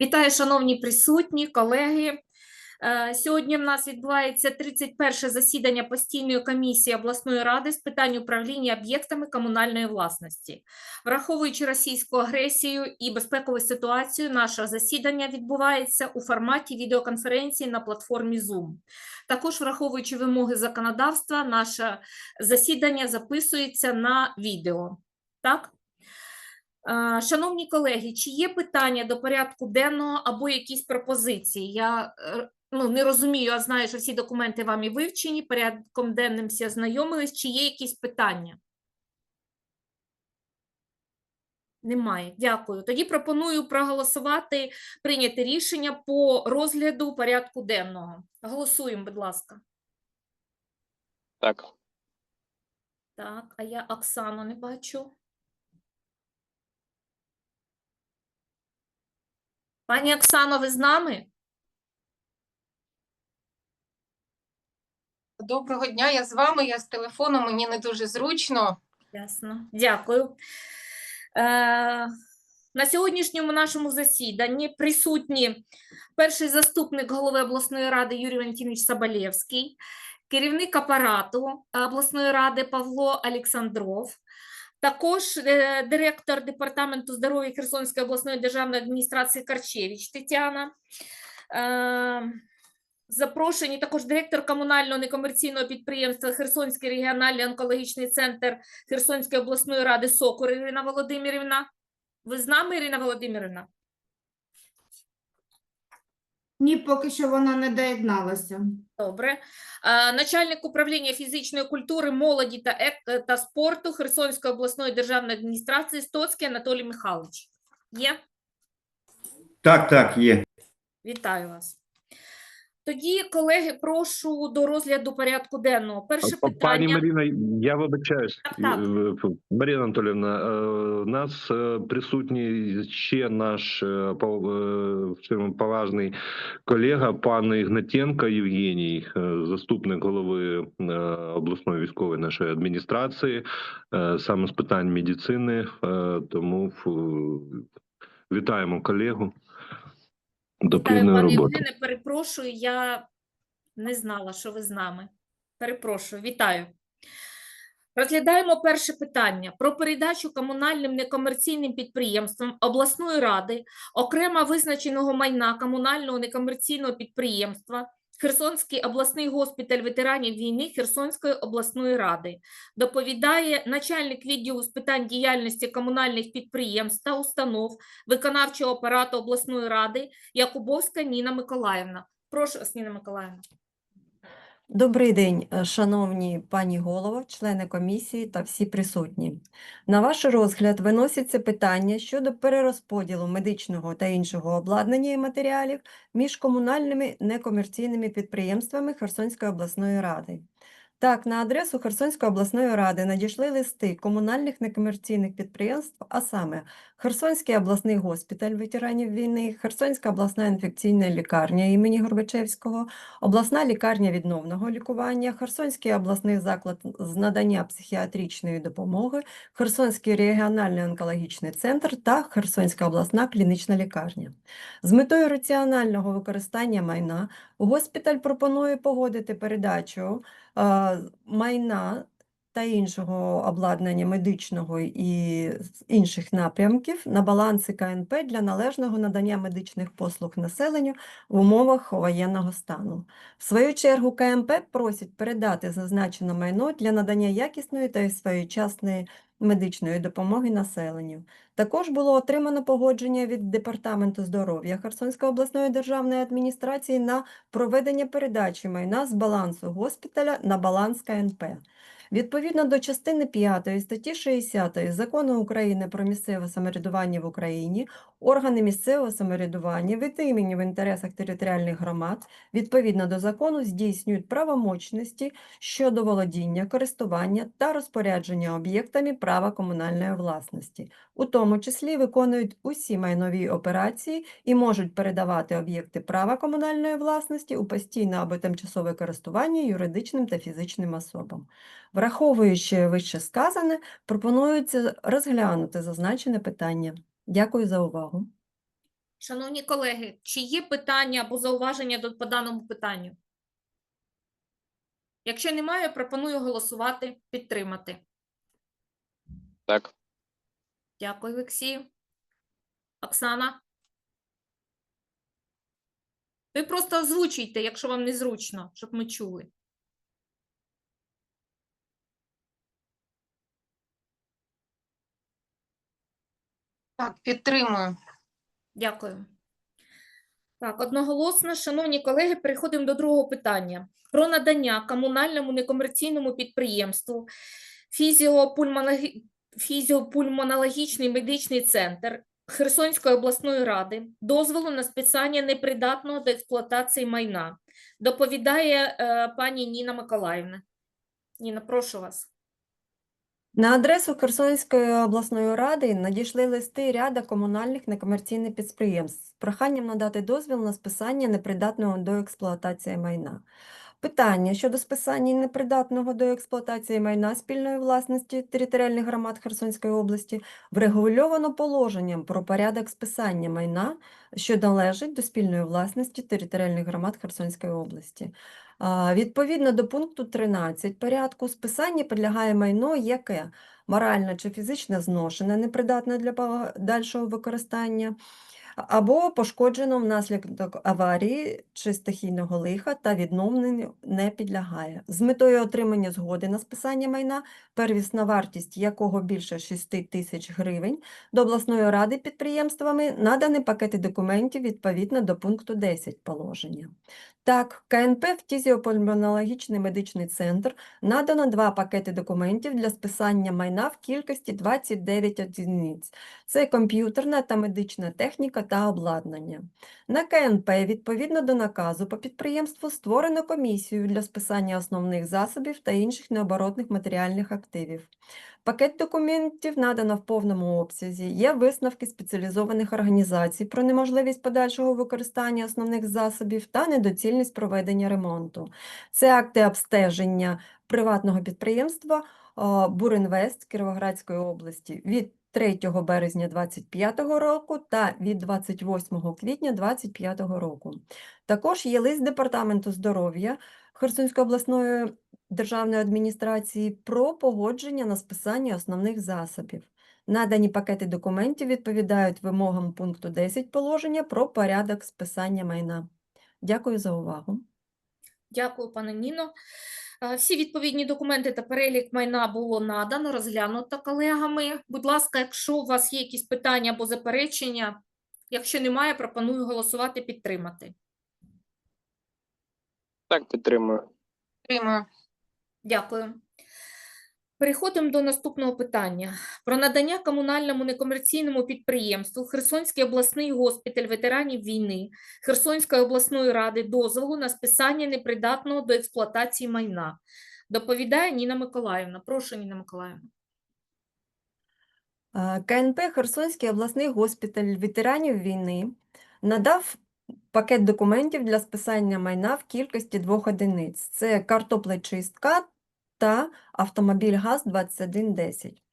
Вітаю, шановні присутні, колеги. Е, Сьогодні в нас відбувається 31 засідання постійної комісії обласної ради з питань управління об'єктами комунальної власності. Враховуючи російську агресію і безпекову ситуацію, наше засідання відбувається у форматі відеоконференції на платформі Zoom. Також, враховуючи вимоги законодавства, наше засідання записується на відео. Так? Е, Шановні колеги, чи є питання до порядку денного або якісь пропозиції? Я е, ну, не розумію, а знаю, що всі документи вами вивчені, порядком денним всі ознайомились. Чи є якісь питання? Немає. Дякую. Тоді пропоную проголосувати, прийняти рішення по розгляду порядку денного. Голосуємо, будь ласка. Так, Так, а я Оксану не бачу. Пані Оксано, ви з нами? Доброго дня, я з вами, я з телефоном, мені не дуже зручно. Ясно, дякую. Е, на сьогоднішньому нашому засіданні присутні перший заступник голови обласної ради Юрій Валентинович Соболєвський, керівник апарату обласної ради Павло Олександров, також е, директор департаменту здоров'я Херсонської обласної державної адміністрації Карчевич Тетяна. Е, Запрошені також директор комунального некомерційного підприємства Херсонський регіональний онкологічний центр Херсонської обласної ради Сокур Ірина Володимирівна. Ви з нами, Ірина Володимирівна? Ні, поки що вона не доєдналася. Добре. А, Начальник управління фізичної культури, молоді та, ек- та спорту Херсонської обласної державної адміністрації Стоцький Анатолій Михайлович. Є? Так, так, є. Вітаю вас. Тоді, колеги, прошу до розгляду порядку денного. Перше П- пані. Маріна, я вибачаюсь. Так, так. Е, Маріна Анатолівна, е, у нас е, присутній ще наш поважний колега, пан Ігнатенко Євгеній, заступник голови обласної військової нашої адміністрації, саме з питань медицини. Тому вітаємо колегу. До Вітаю, плідної пане роботи. Євгене, перепрошую, я не знала, що ви з нами. Перепрошую, вітаю. Розглядаємо перше питання про передачу комунальним некомерційним підприємствам обласної ради окремо визначеного майна комунального некомерційного підприємства Херсонський обласний госпіталь ветеранів війни Херсонської обласної ради. Доповідає начальник відділу з питань діяльності комунальних підприємств та установ виконавчого апарату обласної ради Якубовська Ніна Миколаївна. Прошу вас, Ніна Миколаївна. Добрий день, е, шановні пані голово, члени комісії та всі присутні. На ваш розгляд виноситься питання щодо перерозподілу медичного та іншого обладнання і матеріалів між комунальними некомерційними підприємствами Херсонської обласної ради. Так, на адресу Херсонської обласної ради надійшли листи комунальних некомерційних підприємств, а саме Херсонський обласний госпіталь ветеранів війни, Херсонська обласна інфекційна лікарня імені Горбачевського, обласна лікарня відновного лікування, Херсонський обласний заклад з надання психіатричної допомоги, Херсонський регіональний онкологічний центр та Херсонська обласна клінічна лікарня. З метою раціонального використання майна госпіталь пропонує погодити передачу майна та іншого обладнання медичного і інших напрямків на баланси КНП для належного надання медичних послуг населенню в умовах воєнного стану. В свою чергу КМП просить передати зазначене майно для надання якісної та своєчасної медичної допомоги населенню. Також було отримано погодження від Департаменту здоров'я Херсонської обласної державної адміністрації на проведення передачі майна з балансу госпіталя на баланс КНП. Відповідно до частини 5 статті 60 Закону України про місцеве самоврядування в Україні, органи місцевого самоврядування від імені в інтересах територіальних громад відповідно до закону здійснюють правомочності щодо володіння, користування та розпорядження об'єктами права комунальної власності, у тому числі виконують усі майнові операції і можуть передавати об'єкти права комунальної власності у постійне або тимчасове користування юридичним та фізичним особам. Враховуючи вище сказане, пропонується розглянути зазначене питання. Дякую за увагу. Шановні колеги, чи є питання або зауваження до по даному питанню? Якщо немає, пропоную голосувати, підтримати. Так. Дякую, Олексію. Оксана? Ви просто озвучуйте, якщо вам незручно, щоб ми чули. Так, підтримую. Дякую. Так, одноголосно, шановні колеги, переходимо до другого питання. Про надання комунальному некомерційному підприємству фізіопульмонологічний медичний центр Херсонської обласної ради дозволу на списання непридатного до експлуатації майна. Доповідає е, пані Ніна Миколаївна. Ніна, прошу вас. На адресу Херсонської обласної ради надійшли листи ряда комунальних некомерційних підприємств з проханням надати дозвіл на списання непридатного до експлуатації майна. Питання щодо списання непридатного до експлуатації майна спільної власності територіальних громад Херсонської області врегульовано положенням про порядок списання майна, що належить до спільної власності територіальних громад Херсонської області. Відповідно до пункту 13 порядку списання підлягає майно, яке морально чи фізично зношене, непридатне для подальшого використання, або пошкоджено внаслідок аварії чи стихійного лиха та відновленню не підлягає. З метою отримання згоди на списання майна, первісна вартість якого більше 6 тисяч гривень, до обласної ради підприємствами надані пакети документів відповідно до пункту 10 положення. Так, КНП фтізіопульмонологічний медичний центр надано два пакети документів для списання майна в кількості 29 одиниць. Це комп'ютерна та медична техніка та обладнання. На КНП відповідно до наказу по підприємству створено комісію для списання основних засобів та інших необоротних матеріальних активів. Пакет документів надано в повному обсязі. Є висновки спеціалізованих організацій про неможливість подальшого використання основних засобів та недоцільність проведення ремонту. Це акти обстеження приватного підприємства а, Бурінвест Кіровоградської області від 3 березня 2025 року та від 28 квітня 2025 року. Також є лист Департаменту здоров'я Херсонської обласної державної адміністрації про погодження на списання основних засобів. Надані пакети документів відповідають вимогам пункту 10 положення про порядок списання майна. Дякую за увагу. Дякую, пане Ніно. Е, Всі відповідні документи та перелік майна було надано, розглянуто колегами. Будь ласка, якщо у вас є якісь питання або заперечення, якщо немає, пропоную голосувати підтримати. Так, підтримую. Підтримую. Дякую. Переходимо до наступного питання. Про надання комунальному некомерційному підприємству Херсонський обласний госпіталь ветеранів війни Херсонської обласної ради дозволу на списання непридатного до експлуатації майна. Доповідає Ніна Миколаївна. Прошу, Ніна Миколаївна. Е, КНП Херсонський обласний госпіталь ветеранів війни надав пакет документів для списання майна в кількості двох одиниць. Це картоплечистка та автомобіль ГАЗ-2110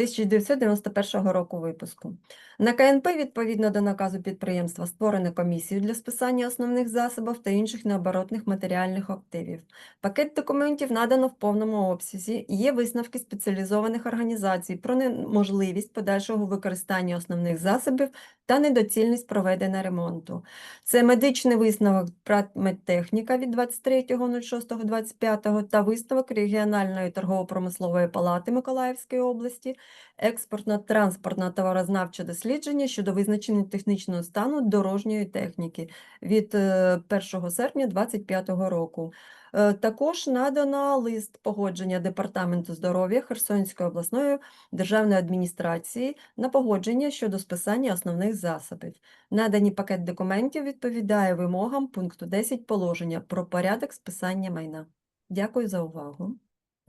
1991 року випуску. На КНП відповідно до наказу підприємства створено комісію для списання основних засобів та інших необоротних матеріальних активів. Пакет документів надано в повному обсязі. Є висновки спеціалізованих організацій про неможливість подальшого використання основних засобів та недоцільність проведення ремонту. Це медичний висновок «Пратмедтехніка» від 23.06.25 та висновок регіональної торгово-промислової палати Миколаївської області, експортно-транспортне товарознавче дослідження щодо визначення технічного стану дорожньої техніки від е, 1 серпня 2025 року. Е, Також надано лист погодження Департаменту здоров'я Херсонської обласної державної адміністрації на погодження щодо списання основних засобів. Надані пакет документів відповідає вимогам пункту 10 положення про порядок списання майна. Дякую за увагу.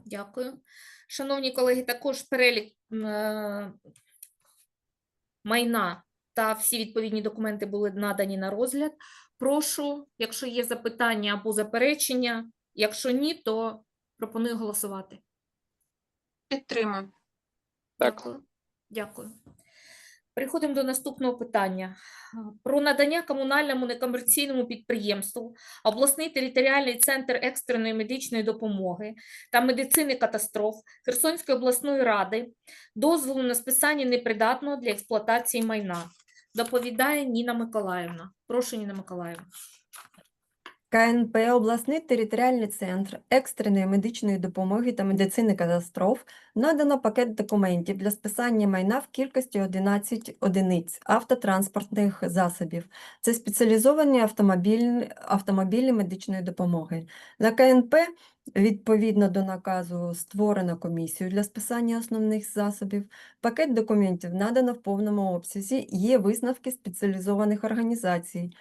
Дякую. Шановні колеги, також перелік е, майна та всі відповідні документи були надані на розгляд. Прошу, якщо є запитання або заперечення, якщо ні, то пропоную голосувати. Підтримую. Так. Дякую. Дякую. Переходимо до наступного питання. Про надання комунальному некомерційному підприємству обласний територіальний центр екстреної медичної допомоги та медицини катастроф Херсонської обласної ради дозволу на списання непридатного для експлуатації майна. Доповідає Ніна Миколаївна. Прошу, Ніна Миколаївна. КНП обласний територіальний центр екстреної медичної допомоги та медицини катастроф надано пакет документів для списання майна в кількості 11 одиниць автотранспортних засобів. Це спеціалізовані автомобілі, автомобілі медичної допомоги. На КНП відповідно до наказу створено комісію для списання основних засобів. Пакет документів надано в повному обсязі. Є висновки спеціалізованих організацій.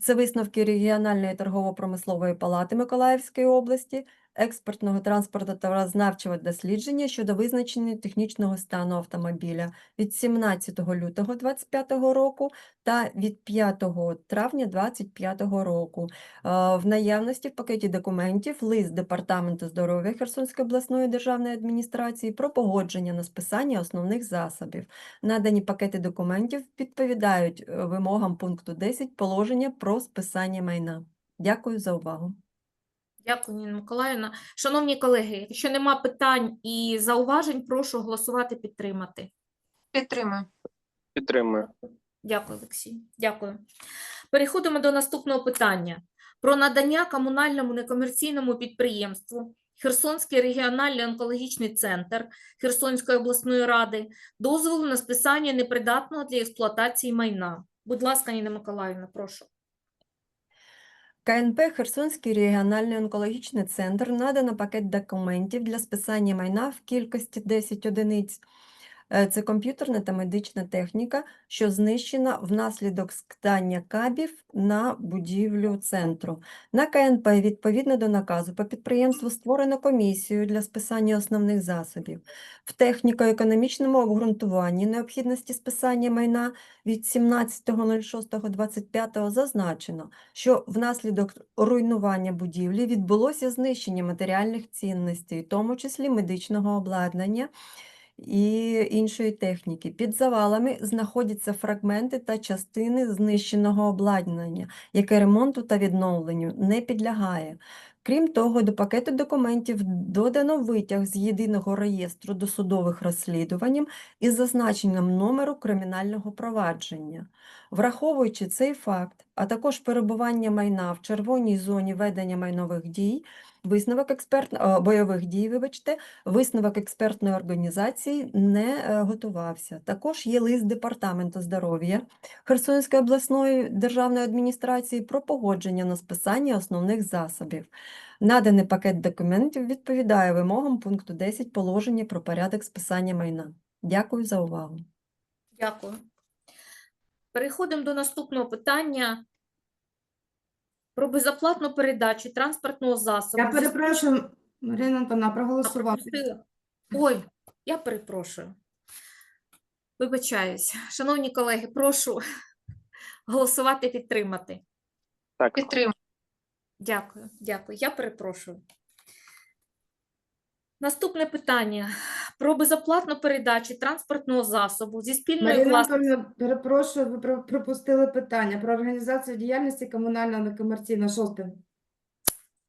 Це висновки регіональної торгово-промислової палати Миколаївської області, експертного транспорту та товарознавчого дослідження щодо визначення технічного стану автомобіля від 17 лютого 2025 року та від 5 травня 2025 року. Е, В наявності в пакеті документів лист Департаменту здоров'я Херсонської обласної державної адміністрації про погодження на списання основних засобів. Надані пакети документів відповідають е, вимогам пункту 10 положення про списання майна. Дякую за увагу. Дякую, Ніна Миколаївна. Шановні колеги, якщо нема питань і зауважень, прошу голосувати підтримати. Підтримую. Підтримую. Дякую, Олексій. Дякую. Переходимо до наступного питання. Про надання комунальному некомерційному підприємству Херсонський регіональний онкологічний центр Херсонської обласної ради дозволу на списання непридатного для експлуатації майна. Будь ласка, Ніна Миколаївна, прошу. КНП Херсонський регіональний онкологічний центр надано пакет документів для списання майна в кількості 10 одиниць. Е, Це комп'ютерна та медична техніка, що знищена внаслідок скидання кабів на будівлю центру. На КНП відповідно до наказу по підприємству створено комісію для списання основних засобів. В техніко-економічному обґрунтуванні необхідності списання майна від 17.06.25 зазначено, що внаслідок руйнування будівлі відбулося знищення матеріальних цінностей, в тому числі медичного обладнання і іншої техніки. Під завалами знаходяться фрагменти та частини знищеного обладнання, яке ремонту та відновленню не підлягає. Крім того, до пакету документів додано витяг з єдиного реєстру досудових розслідувань із зазначенням номеру кримінального провадження. Враховуючи цей факт, а також перебування майна в червоній зоні ведення майнових дій, висновок експерт... бойових дій, вибачте, висновок експертної організації не е, готувався. Також є лист Департаменту здоров'я Херсонської обласної державної адміністрації про погодження на списання основних засобів. Наданий пакет документів відповідає вимогам пункту 10 положення про порядок списання майна. Дякую за увагу. Дякую. Переходимо до наступного питання про безоплатну передачу транспортного засобу. Я перепрошую, Марина Антона, проголосувати. Ой, я перепрошую. Вибачаюсь. Шановні колеги, прошу голосувати підтримати. Так. Підтримую. Дякую, дякую. Я перепрошую. Наступне питання про безоплатну передачу транспортного засобу зі власності. Антонівна, перепрошую, ви пропустили питання про організацію діяльності комунального некомерційного шосте.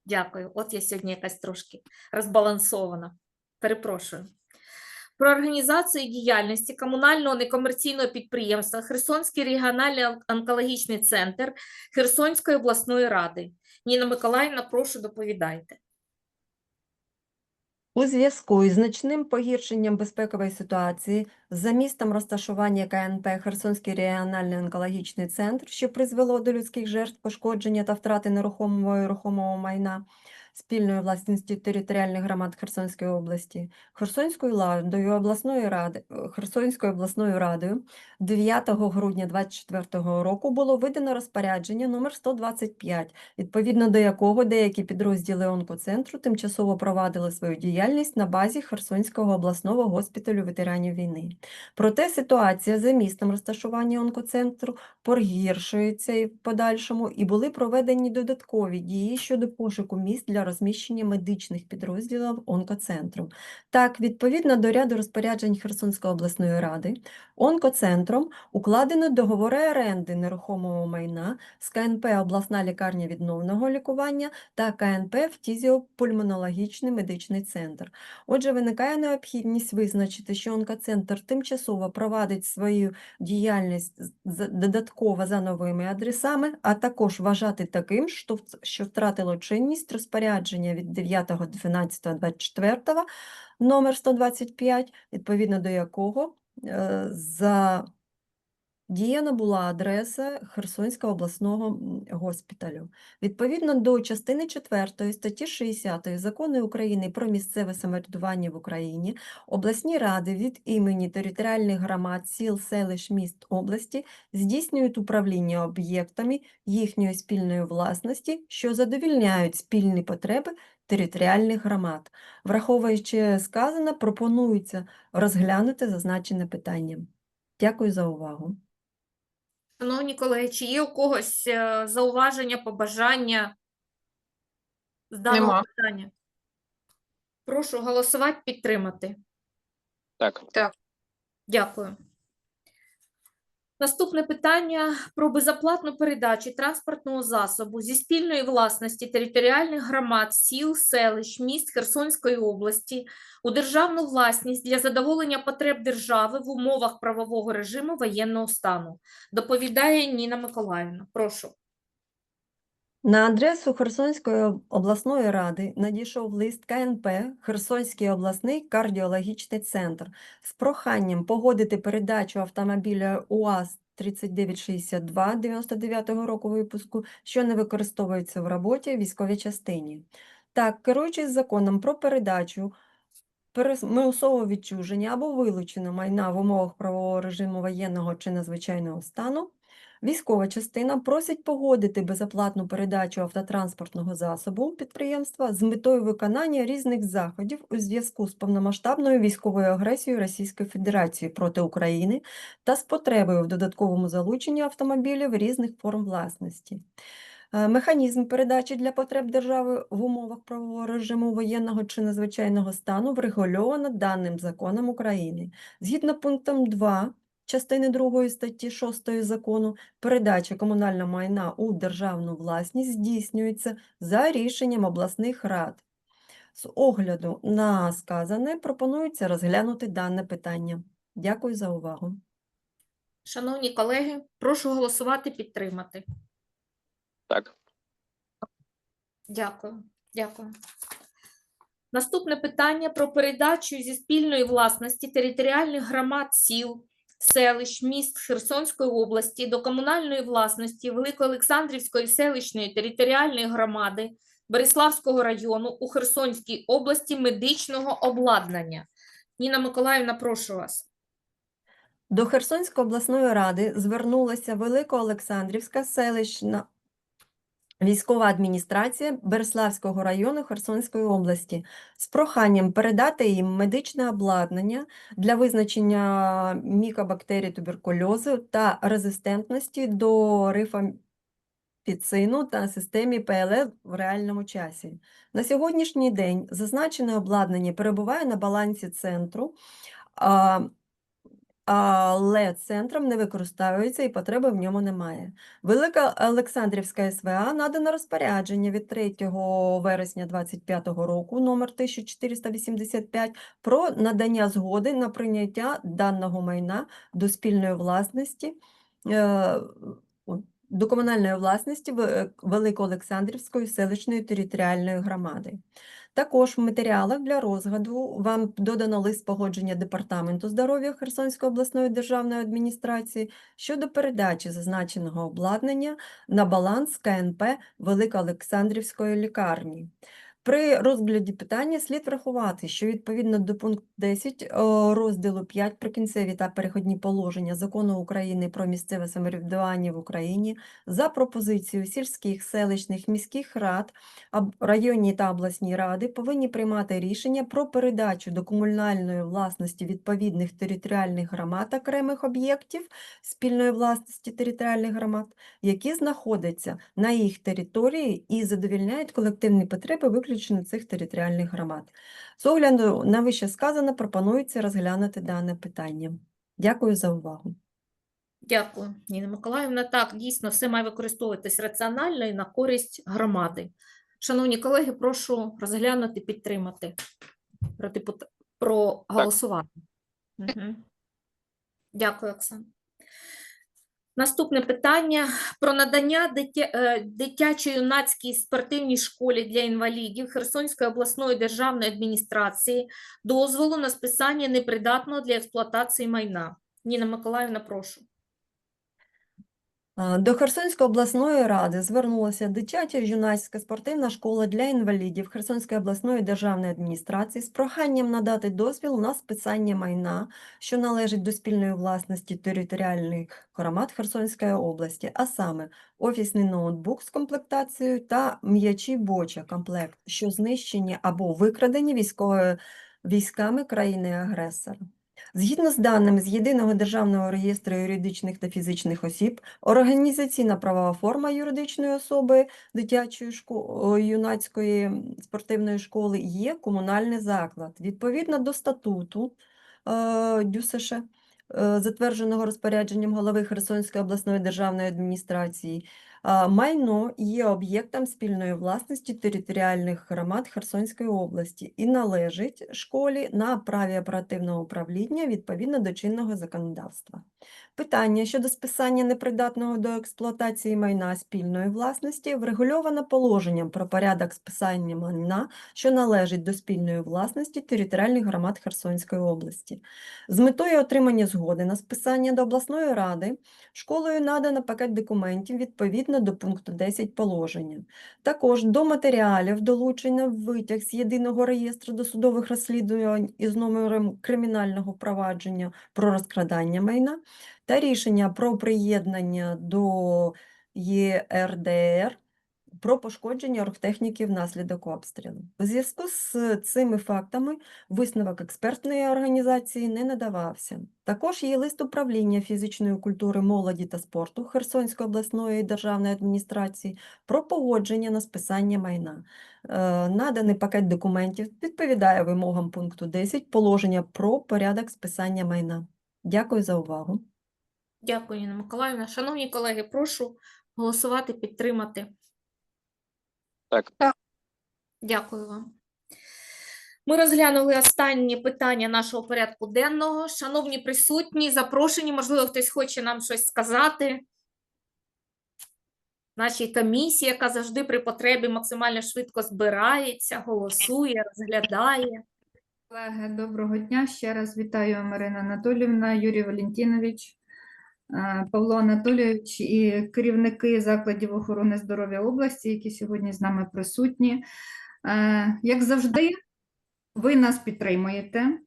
Дякую. От я сьогодні якась трошки розбалансована. Перепрошую. Про організацію діяльності комунального некомерційного підприємства Херсонський регіональний онкологічний центр Херсонської обласної ради. Ніна Миколаївна, прошу доповідайте. У зв'язку із значним погіршенням безпекової ситуації за містом розташування КНП Херсонський регіональний онкологічний центр, що призвело до людських жертв, пошкодження та втрати нерухомого і рухомого майна спільної власності територіальних громад Херсонської області, Херсонською ладою обласної ради е, Херсонською обласною радою 9 грудня 2024 року було видано розпорядження номер 125 відповідно до якого деякі підрозділи онкоцентру тимчасово провадили свою діяльність на базі Херсонського обласного госпіталю ветеранів війни. Проте ситуація за містом розташування онкоцентру погіршується в подальшому, і були проведені додаткові дії щодо пошуку місць для для розміщення медичних підрозділів онкоцентру. Так, відповідно до ряду розпоряджень Херсонської обласної ради, онкоцентром укладено договори оренди нерухомого майна з КНП обласна лікарня відновного лікування та КНП фтізіопульмонологічний медичний центр. Отже, виникає необхідність визначити, що онкоцентр тимчасово провадить свою діяльність додатково за новими адресами, а також вважати таким, що втратило чинність розпорядження від 9.12.24 номер 125, відповідно до якого е, за Діяна була адреса Херсонського обласного госпіталю. Відповідно до частини 4 статті 60 Закону України про місцеве самоврядування в Україні, обласні ради від імені територіальних громад, сіл, селищ, міст області здійснюють управління об'єктами їхньої спільної власності, що задовільняють спільні потреби територіальних громад. Враховуючи сказане, пропонується розглянути зазначене питання. Дякую за увагу. Шановні колеги, чи є у когось е, зауваження, побажання з даного Нема. питання? Прошу голосувати, підтримати. Так. Дякую. Наступне питання про безоплатну передачу транспортного засобу зі спільної власності територіальних громад, сіл, селищ, міст Херсонської області у державну власність для задоволення потреб держави в умовах правового режиму воєнного стану. Доповідає Ніна Миколаївна. Прошу. На адресу Херсонської обласної ради надійшов лист КНП Херсонський обласний кардіологічний центр з проханням погодити передачу автомобіля УАЗ 3962 99-го року випуску, що не використовується в роботі військовій частині. Так, керуючись законом про передачу примусового відчуження або вилучення майна в умовах правового режиму воєнного чи надзвичайного стану, Військова частина просить погодити безоплатну передачу автотранспортного засобу підприємства з метою виконання різних заходів у зв'язку з повномасштабною військовою агресією Російської Федерації проти України та з потребою в додатковому залученні автомобілів різних форм власності. Е, Механізм передачі для потреб держави в умовах правового режиму воєнного чи надзвичайного стану врегульовано даним законом України. Згідно пунктом 2 частини 2 статті 6 закону, передача комунального майна у державну власність здійснюється за рішенням обласних рад. З огляду на сказане пропонується розглянути дане питання. Дякую за увагу. Шановні колеги, прошу голосувати, підтримати. Так. Дякую. Дякую. Наступне питання про передачу зі спільної власності територіальних громад сіл, селищ, міст Херсонської області до комунальної власності Великоолександрівської селищної територіальної громади Береславського району у Херсонській області медичного обладнання. Ніна Миколаївна, прошу вас. До Херсонської обласної ради звернулася Великоолександрівська селищна військова адміністрація Береславського району Херсонської області з проханням передати їм медичне обладнання для визначення мікобактерій туберкульозу та резистентності до рифампіцину та системі ПЛР в реальному часі. На сьогоднішній день зазначене обладнання перебуває на балансі центру. Але центром не використовується і потреби в ньому немає. Велика Олександрівська СВА надано розпорядження від 3 вересня 2025 року номер 1485 про надання згоди на прийняття даного майна до спільної власності е, до комунальної власності Великоолександрівської селищної територіальної громади. Також в матеріалах для розгляду вам додано лист погодження Департаменту здоров'я Херсонської обласної державної адміністрації щодо передачі зазначеного обладнання на баланс КНП Великоолександрівської лікарні. При розгляді питання слід врахувати, що відповідно до пункту 10 розділу 5 «Прикінцеві та переходні положення Закону України про місцеве самоврядування в Україні за пропозицією сільських, селищних, міських рад районні та обласні ради повинні приймати рішення про передачу до комунальної власності відповідних територіальних громад окремих об'єктів спільної власності територіальних громад, які знаходяться на їх території і задовільняють колективні потреби виключно виключно цих територіальних громад. З огляду на вище сказане пропонується розглянути дане питання. Дякую за увагу. Дякую, Ніна Миколаївна. Так, дійсно, все має використовуватись раціонально і на користь громади. Шановні колеги, прошу розглянути, підтримати, проголосувати. Мгм. Дякую, Оксана. Наступне питання про надання дитя... е, дитячо-юнацькій спортивній школі для інвалідів Херсонської обласної державної адміністрації дозволу на списання непридатного для експлуатації майна. Ніна Миколаївна, прошу. До Херсонської обласної ради звернулася дитяча юнацька спортивна школа для інвалідів Херсонської обласної державної адміністрації з проханням надати дозвіл на списання майна, що належить до спільної власності територіальних громад Херсонської області, а саме офісний ноутбук з комплектацією та м'ячі боча комплект, що знищені або викрадені військовими військами країни-агресора. Згідно з даними з Єдиного державного реєстру юридичних та фізичних осіб, організаційна правова форма юридичної особи дитячої шко- юнацької спортивної школи є комунальний заклад. Відповідно до статуту е, ДЮСШ, затвердженого розпорядженням голови Херсонської обласної державної адміністрації, майно є об'єктом спільної власності територіальних громад Херсонської області і належить школі на праві оперативного управління відповідно до чинного законодавства. Питання щодо списання непридатного до експлуатації майна спільної власності врегульовано положенням про порядок списання майна, що належить до спільної власності територіальних громад Херсонської області. З метою отримання згоди на списання до обласної ради школою надано пакет документів відповідно до пункту 10 положення. Також до матеріалів долучено витяг з єдиного реєстру досудових розслідувань із номером кримінального провадження про розкрадання майна та рішення про приєднання до ЄРДР про пошкодження оргтехніки внаслідок обстрілу. У зв'язку з цими фактами висновок експертної організації не надавався. Також є лист управління фізичної культури, молоді та спорту Херсонської обласної державної адміністрації про погодження на списання майна. Е, Наданий пакет документів відповідає вимогам пункту 10 положення про порядок списання майна. Дякую за увагу. Дякую, Ніна Миколаївна. Шановні колеги, прошу голосувати, підтримати. Так. Дякую вам. Ми розглянули останнє питання нашого порядку денного. Шановні присутні, запрошені, можливо, хтось хоче нам щось сказати. Нашій комісії, яка завжди при потребі максимально швидко збирається, голосує, розглядає. Колеги, доброго дня. Ще раз вітаю Марина Анатолівна, Юрій Валентинович, Павло Анатолійович і керівники закладів охорони здоров'я області, які сьогодні з нами присутні. Е, Як завжди, ви нас підтримуєте.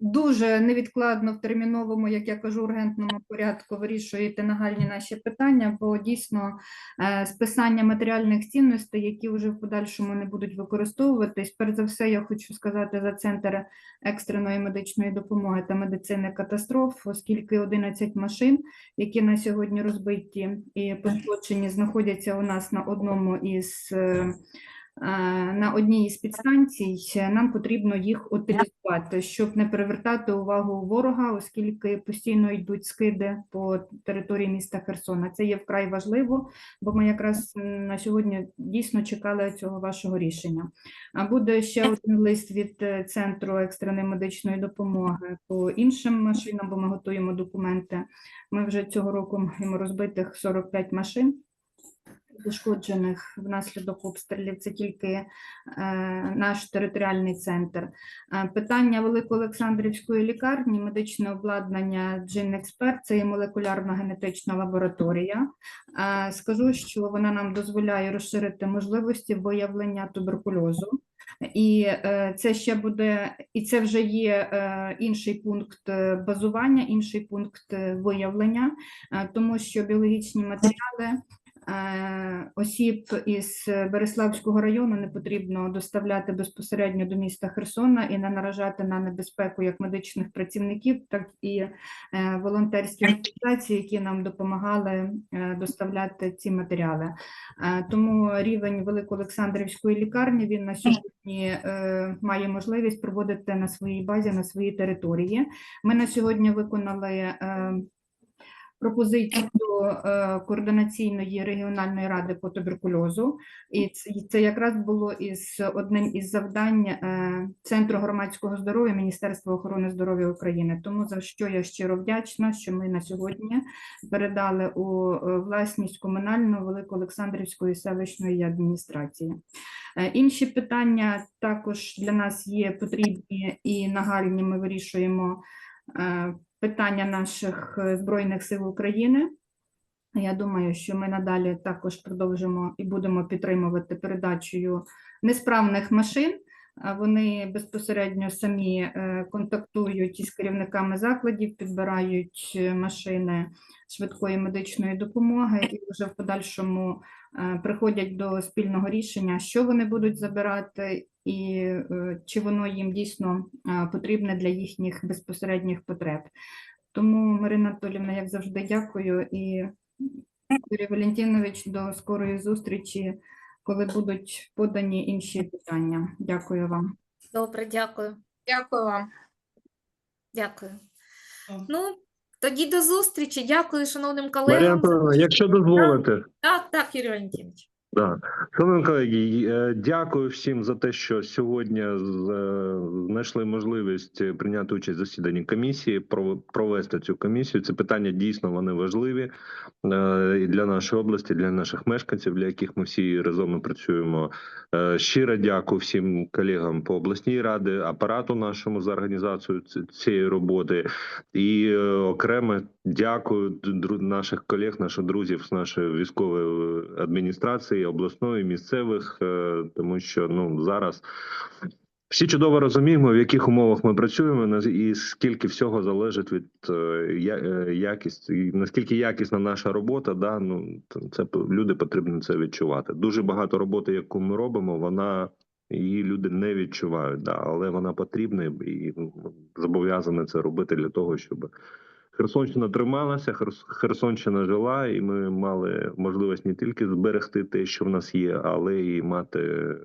Е, Дуже невідкладно в терміновому, як я кажу, ургентному порядку вирішуєте нагальні наші питання, бо дійсно е, списання матеріальних цінностей, які вже в подальшому не будуть використовуватись. Перш за все, я хочу сказати за центр екстреної медичної допомоги та медицини катастроф, оскільки 11 машин, які на сьогодні розбиті і пошкоджені, знаходяться у нас на одному із. Е, е, На одній із підстанцій нам потрібно їх утилізувати, щоб не привертати увагу ворога, оскільки постійно йдуть скиди по території міста Херсона. Це є вкрай важливо, бо ми якраз на сьогодні дійсно чекали цього вашого рішення. А буде ще один лист від е, центру екстреної медичної допомоги по іншим машинам, бо ми готуємо документи. Ми вже цього року маємо розбитих 45 машин. Пошкоджених внаслідок обстрілів це тільки е, наш територіальний центр. Е, питання Великоолександрівської лікарні, медичне обладнання Джин Експерт, це є молекулярно-генетична лабораторія. Е, скажу, що вона нам дозволяє розширити можливості виявлення туберкульозу. І е, це ще буде, і це вже є е, інший пункт е, базування, інший пункт виявлення, тому що біологічні матеріали Осіб із Береславського району не потрібно доставляти безпосередньо до міста Херсона і не наражати на небезпеку як медичних працівників, так і е, волонтерські організації, які нам допомагали е, доставляти ці матеріали. Е, Тому рівень Великоолександрівської лікарні він на сьогодні е, має можливість проводити на своїй базі, на своїй території. Ми на сьогодні виконали е, пропозицію е, координаційної регіональної ради по туберкульозу, і це, це якраз було із одним із завдань е, Центру громадського здоров'я Міністерства охорони здоров'я України. Тому за що я щиро вдячна, що ми на сьогодні передали у е, власність комунальну Великоолександрівської селищної адміністрації. Інші питання також для нас є потрібні і нагальні. Ми вирішуємо питання наших е, Збройних сил України. Я думаю, що ми надалі також продовжимо і будемо підтримувати передачею несправних машин. Вони безпосередньо самі е, контактують із керівниками закладів, підбирають е, машини швидкої медичної допомоги і вже в подальшому е, приходять до спільного рішення, що вони будуть забирати, і чи воно їм дійсно потрібне для їхніх безпосередніх потреб. Тому, Марина Анатолівна, як завжди, дякую і Юрій Валентинович, до скорої зустрічі, коли будуть подані інші питання. Дякую вам. Добре, дякую. Дякую вам. Дякую. Ну, тоді до зустрічі. Дякую, шановним Марія колегам. Антонівна, якщо дозволите. Так, так, Юрій Валентинович. Да. Шановні колеги, е, дякую всім за те, що сьогодні е, знайшли можливість прийняти участь в засіданні комісії, провести цю комісію. Це питання дійсно вони важливі е, і для нашої області, для наших мешканців, для яких ми всі разом працюємо. Щиро дякую всім колегам по обласній раді, апарату нашому за організацію цієї роботи. І окремо дякую наших колег, наших друзів з нашої військової е, адміністрації, обласної, місцевих, е, тому що ну зараз. Всі чудово розуміємо, в яких умовах ми працюємо, і скільки всього залежить від е, е, якість, і наскільки якісна наша робота, да, ну це люди потрібно це відчувати. Дуже багато роботи, яку ми робимо, вона її люди не відчувають, да, але вона потрібна і зобов'язані це робити для того, щоб Херсонщина трималася, Херс- Херсонщина жила, і ми мали можливість не тільки зберегти те, що в нас є, але і мати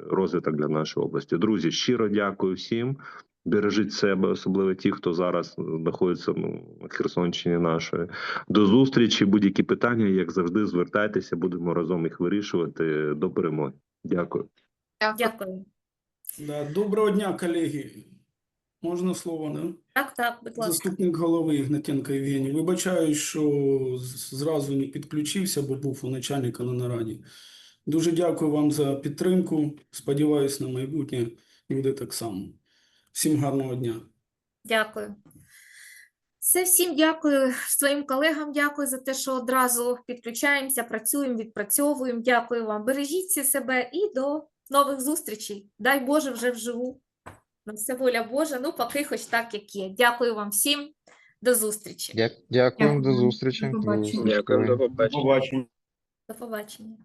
розвиток для нашої області. Друзі, щиро дякую всім. Бережіть себе, особливо ті, хто зараз знаходиться ну, на Херсонщині нашої. До зустрічі. Будь-які питання, як завжди, звертайтеся, будемо разом їх вирішувати. До перемоги. Дякую. Дякую. Дякую. Доброго дня, колеги. Можна слово, да? Так, так, будь ласка. Заступник голови Ігнатенко Євгеній. Вибачаю, що зразу не підключився, бо був у начальника на нараді. Дуже дякую вам за підтримку. Сподіваюсь, на майбутнє буде так само. Всім гарного дня. Дякую. Все, всім дякую. Своїм колегам дякую за те, що одразу підключаємося, працюємо, відпрацьовуємо. Дякую вам. Бережіть себе і до нових зустрічей. Дай Боже, вже вживу. На все воля Божа. Ну, поки хоч так, як є. Дякую вам всім. До зустрічі. Дя- Дякуємо, до зустрічі. До побачення. Дякую, до. Побачення. До побачення.